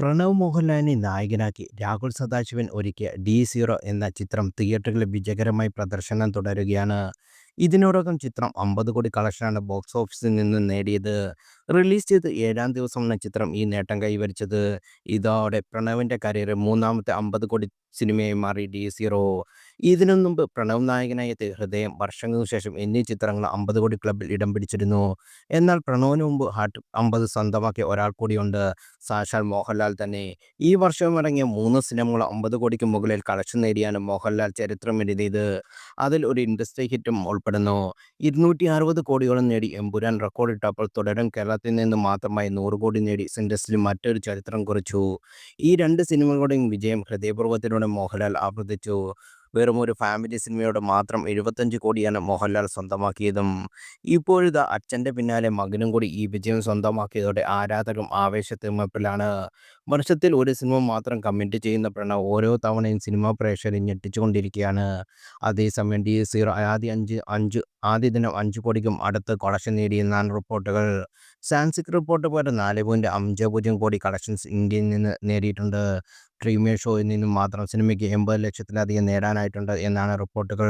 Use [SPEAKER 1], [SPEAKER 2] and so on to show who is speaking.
[SPEAKER 1] പ്രണവ് മോഹൻലാലിനെ നായകനാക്കി രാഹുൽ സദാശിവൻ ഒരുക്കിയ ഡി സീറോ എന്ന ചിത്രം തിയേറ്ററുകളിൽ വിജയകരമായി പ്രദർശനം തുടരുകയാണ്. ഇതിനോടകം ചിത്രം അമ്പത് കോടി കളക്ഷനാണ് ബോക്സ് ഓഫീസിൽ നിന്ന് നേടിയത്. റിലീസ് ചെയ്ത് ഏഴാം ദിവസമാണ് ചിത്രം ഈ നേട്ടം കൈവരിച്ചത്. ഇതോടെ പ്രണവിന്റെ കരിയർ മൂന്നാമത്തെ അമ്പത് കോടി സിനിമയായി മാറി ഡി സീറോ. ഇതിനു മുമ്പ് പ്രണവ് നായകനായ ഹൃദയം വർഷങ്ങൾക്ക് ശേഷം എന്നീ ചിത്രങ്ങൾ അമ്പത് കോടി ക്ലബിൽ ഇടം പിടിച്ചിരുന്നു. എന്നാൽ പ്രണവിന് മുമ്പ് ഹാർട്ട് അമ്പത് സ്വന്തമാക്കിയ ഒരാൾ കൂടിയുണ്ട് സാക്ഷാൽ മോഹൻലാൽ തന്നെ. ഈ വർഷം ഇറങ്ങിയ മൂന്ന് സിനിമകൾ അമ്പത് കോടിക്ക് മുകളിൽ കളക്ഷൻ നേടിയാണ് മോഹൻലാൽ ചരിത്രം എഴുതിയത്. അതിൽ ഒരു ഇൻഡസ്ട്രി ഹിറ്റും ഉൾപ്പെടുന്നു. ഇരുന്നൂറ്റി അറുപത് കോടിയോളം നേടി എമ്പുരാൻ റെക്കോർഡിട്ടപ്പോൾ തുടരും കേരളത്തിൽ നിന്ന് മാത്രമായി നൂറ് കോടി നേടി ഇൻഡസ്ട്രിയിൽ മറ്റൊരു ചരിത്രം കുറിച്ചു. ഈ രണ്ട് സിനിമകളുടെയും വിജയം ഹൃദയപൂർവത്തിലൂടെ മോഹൻലാൽ ആവർത്തിച്ചു. വെറും ഒരു ഫാമിലി സിനിമയോടെ മാത്രം എഴുപത്തഞ്ച് കോടിയാണ് മോഹൻലാൽ സ്വന്തമാക്കിയതും. ഇപ്പോഴത്തെ അച്ഛന്റെ പിന്നാലെ മകനും കൂടി ഈ വിജയം സ്വന്തമാക്കിയതോടെ ആരാധകരും ആവേശത്തിമപ്പിലാണ് വർഷത്തിൽ ഒരു സിനിമ മാത്രം കമ്മിറ്റ് ചെയ്യുന്ന പ്രണ ഓരോ തവണയും സിനിമാ പ്രേക്ഷകരെ ഞെട്ടിച്ചുകൊണ്ടിരിക്കുകയാണ്. അതേസമയം ഡി സീറോ ആദ്യ അഞ്ച് അഞ്ച് ആദ്യ ദിനം അഞ്ച് കോടിക്കും അടുത്ത് കളക്ഷൻ നേടിയെന്നാണ് റിപ്പോർട്ടുകൾ. സാൻസിക് റിപ്പോർട്ട് പോലെ നാല് പോയിന്റ് അഞ്ച് പൂജ്യം കോടി കളക്ഷൻസ് ഇന്ത്യയിൽ നിന്ന് നേടിയിട്ടുണ്ട്. പ്രീമിയർ ഷോയിൽ നിന്നും മാത്രം സിനിമയ്ക്ക് എൺപത് ലക്ഷത്തിലധികം നേടാനായിട്ടുണ്ട് എന്നാണ് റിപ്പോർട്ടുകൾ